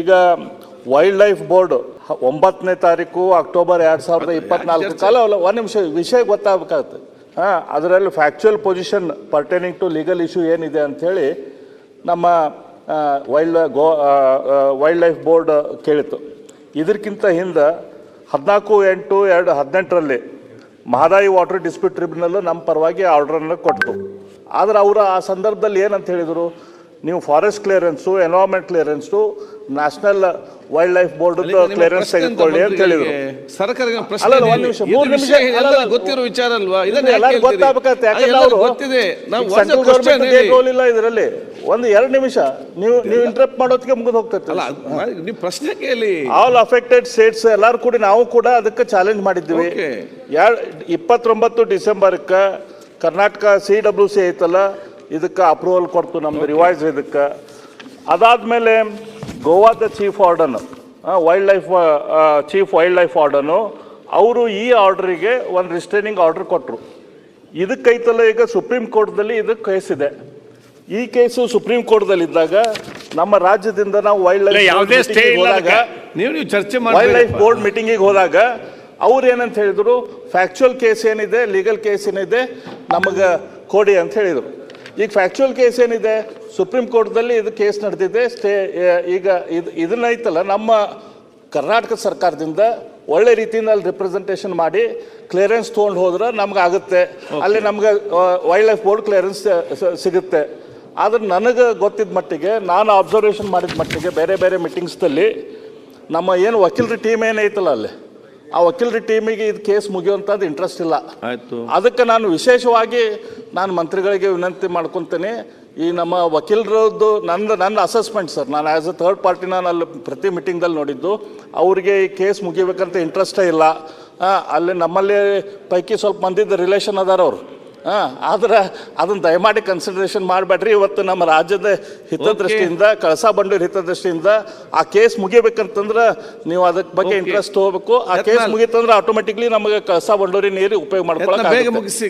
ಈಗ wild life board ಒಂಬತ್ತನೇ ತಾರೀಕು ಅಕ್ಟೋಬರ್ ಎರಡು ಸಾವಿರದ ಇಪ್ಪತ್ನಾಲ್ಕು ಕಾಲ ಅಲ್ಲ ಒಂದು ನಿಮಿಷ ವಿಷಯ ಗೊತ್ತಾಗಬೇಕಾಗುತ್ತೆ. ಹಾಂ ಅದರಲ್ಲಿ factual position pertaining to legal issue ಏನಿದೆ ಅಂಥೇಳಿ ನಮ್ಮ wild go wildlife board ಕೇಳಿತು ಇದಕ್ಕಿಂತ ಹಿಂದೆ ಹದಿನಾಲ್ಕು ಎಂಟು ಎರಡು ಹದಿನೆಂಟರಲ್ಲಿ ಮಹದಾಯಿ ವಾಟರ್ ಡಿಸ್ಪ್ಯೂಟ್ ಟ್ರಿಬ್ಯುನಲ್ ನಮ್ಮ ಪರವಾಗಿ ಆರ್ಡ್ರನ್ನು ಕೊಟ್ಟು ಆದರೆ ಅವರು ಆ ಸಂದರ್ಭದಲ್ಲಿ ಏನಂತ ಹೇಳಿದರು? ನೀವು forest clearance environment clearance national wildlife board clearance ತೆಗೆದುಕೊಳ್ಳಿ ಅಂತ ಹೇಳಿದರು. ಸರ್ಕಾರಕ್ಕೆ ಪ್ರಶ್ನೆ ಅಲ್ಲಲ್ಲ, ಒಂದ್ ನಿಮಿಷ, ಇದು ಮೂರು ನಿಮಿಷ, ಎಲ್ಲರಿಗೂ ಗೊತ್ತಿರೋ ವಿಚಾರ ಅಲ್ವಾ? ಇದನ್ನ ಯಾಕೆ ಎಲ್ಲರಿಗೂ ಹೇಳ್ತೀರಿ? ಗೊತ್ತಾಗಬೇಕಾಗತ್ತೆ ಯಾಕಂದ್ರೆ ಎಲ್ಲರಿಗೂ ಅವರು ಗೊತ್ತಿದೆ. ನಾವು ಸೆಂಟ್ರಲ್ ಒಂದು question ಗೌರ್ಮೆಂಟ್ ಹೇಳಿ. ರೋಲ್ ಇಲ್ಲ ಇದರಲ್ಲಿ? ಒಂದು ಎರಡು ನಿಮಿಷ ನೀವು ನೀವು ಇಂಟ್ರಪ್ಟ್ ಮಾಡೋದಕ್ಕೆ ಮುಗಿದು ಹೋಗ್ತೈತೆ. ಅಲ್ಲ ನೀವು ಪ್ರಶ್ನೆ ಕೇಳಿ. ಆಲ್ ಅಫೆಕ್ಟೆಡ್ ಸ್ಟೇಟ್ಸ್ ಎಲ್ಲರೂ ಕೂಡ ನಾವು ಕೂಡ ಅದಕ್ಕೆ ಚಾಲೆಂಜ್ ಮಾಡಿದ್ವಿ Okay. ಎರಡು ಇಪ್ಪತ್ತೊಂಬತ್ತು ಡಿಸೆಂಬರ್ಕ್ಕೆ ಕರ್ನಾಟಕ ಸಿ ಡಬ್ಲ್ಯೂ ಸಿ ಐತಲ್ಲ ಇದಕ್ಕೆ ಅಪ್ರೂವಲ್ ಕೊಡ್ತು ನಮ್ದು ರಿವೈಸ್ ಇದಕ್ಕೆ. ಅದಾದಮೇಲೆ ಗೋವಾದ chief warden wildlife chief wildlife warden ಅವರು ಈ ಆರ್ಡ್ರಿಗೆ ಒಂದು ರಿಸ್ಟೈನಿಂಗ್ ಆರ್ಡರ್ ಕೊಟ್ಟರು ಇದಕ್ಕೈತಲ್ಲ ಈಗ ಸುಪ್ರೀಂ ಕೋರ್ಟ್ದಲ್ಲಿ ಇದಕ್ಕೆ ಕೇಸ್ ಇದೆ. ಈ ಕೇಸು ಸುಪ್ರೀಂ ಕೋರ್ಟ್ದಲ್ಲಿ ಇದ್ದಾಗ ನಮ್ಮ ರಾಜ್ಯದಿಂದ ನಾವು ವೈಲ್ಡ್ ಲೈಫ್ ಯಾವುದೇ ಸ್ಟೇ ಹೋದಾಗ ನೀವು ನೀವು ಚರ್ಚೆ ವೈಲ್ಡ್ ಲೈಫ್ ಬೋರ್ಡ್ ಮೀಟಿಂಗಿಗೆ ಹೋದಾಗ ಅವ್ರು ಏನಂತ ಹೇಳಿದ್ರು ಫ್ಯಾಕ್ಚುಯಲ್ ಕೇಸ್ ಏನಿದೆ ಲೀಗಲ್ ಕೇಸ್ ಏನಿದೆ ನಮಗೆ ಕೊಡಿ ಅಂತ ಹೇಳಿದರು. ಈಗ ಫ್ಯಾಕ್ಚುಯಲ್ ಕೇಸ್ ಏನಿದೆ? ಸುಪ್ರೀಂ ಕೋರ್ಟ್ದಲ್ಲಿ ಇದು ಕೇಸ್ ನಡೆದಿದೆ. ಸ್ಟೇ ಈಗ ಇದು ಇದನ್ನೈತಲ್ಲ ನಮ್ಮ ಕರ್ನಾಟಕ ಸರ್ಕಾರದಿಂದ ಒಳ್ಳೆ ರೀತಿಯಿಂದ ಅಲ್ಲಿ ರಿಪ್ರೆಸೆಂಟೇಷನ್ ಮಾಡಿ ಕ್ಲಿಯರೆನ್ಸ್ ತೊಗೊಂಡು ಹೋದ್ರೆ ನಮ್ಗೆ ಆಗುತ್ತೆ. ಅಲ್ಲಿ ನಮ್ಗೆ ವೈಲ್ಡ್ ಲೈಫ್ ಬೋರ್ಡ್ ಕ್ಲಿಯರೆನ್ಸ್ ಸಿಗುತ್ತೆ. ಆದ್ರೆ ನನಗೆ ಗೊತ್ತಿದ್ದ ಮಟ್ಟಿಗೆ ನಾನು ಅಬ್ಸರ್ವೇಷನ್ ಮಾಡಿದ ಮಟ್ಟಿಗೆ ಬೇರೆ ಬೇರೆ ಮೀಟಿಂಗ್ಸ್ದಲ್ಲಿ ನಮ್ಮ ಏನು ವಕೀಲರ ಟೀಮ್ ಏನೈತಲ್ಲ ಅಲ್ಲಿ? ಆ ವಕೀಲರ ಟೀಮಿಗೆ ಇದು ಕೇಸ್ ಮುಗಿಯುವಂಥದ್ದು ಇಂಟ್ರೆಸ್ಟ್ ಇಲ್ಲ. ಆಯಿತು. ಅದಕ್ಕೆ ನಾನು ವಿಶೇಷವಾಗಿ ನಾನು ಮಂತ್ರಿಗಳಿಗೆ ವಿನಂತಿ ಮಾಡ್ಕೊತೇನೆ ಈ ನಮ್ಮ ವಕೀಲರದ್ದು ನಂದು ನನ್ನ ಅಸೆಸ್ಮೆಂಟ್ ಸರ್ ನಾನು ಆ್ಯಸ್ ಅ ಥರ್ಡ್ ಪಾರ್ಟಿ ನಾನು ಅಲ್ಲಿ ಪ್ರತಿ ಮೀಟಿಂಗ್ದಲ್ಲಿ ನೋಡಿದ್ದು ಅವರಿಗೆ ಈ ಕೇಸ್ ಮುಗಿಬೇಕಂತ ಇಂಟ್ರೆಸ್ಟೇ ಇಲ್ಲ. ಹಾಂ ಅಲ್ಲಿ ನಮ್ಮಲ್ಲಿ ಪೈಕಿ ಸ್ವಲ್ಪ ಮಂದಿದ್ದು ರಿಲೇಷನ್ ಅದಾರ ಅವರು. ಹಾಂ ಆದ್ರೆ ಅದನ್ನು ದಯಮಾಡಿ ಕನ್ಸಿಡರೇಷನ್ ಮಾಡಬೇಡ್ರಿ. ಇವತ್ತು ನಮ್ಮ ರಾಜ್ಯದ ಹಿತದೃಷ್ಟಿಯಿಂದ ಕಳಸಾ ಬಂಡೂರು ಹಿತದೃಷ್ಟಿಯಿಂದ ಆ ಕೇಸ್ ಮುಗಿಬೇಕಂತಂದ್ರೆ ನೀವು ಅದಕ್ಕೆ ಬಗ್ಗೆ. ಇಂಟ್ರೆಸ್ಟ್ ಹೋಗ್ಬೇಕು ಆ ಕೇಸ್ ಮುಗಿತಂದ್ರೆ ಮುಗೀತಂದ್ರೆ ಆಟೋಮೆಟಿಕ್ಲಿ ನಮಗೆ ಕಳಸಾ ಬಂಡೂರಿ ನೀರು ಉಪಯೋಗ ಮಾಡ್ಕೊಳ್ಳೋಕೆ ಬೇಗ ಮುಗಿಸಿ.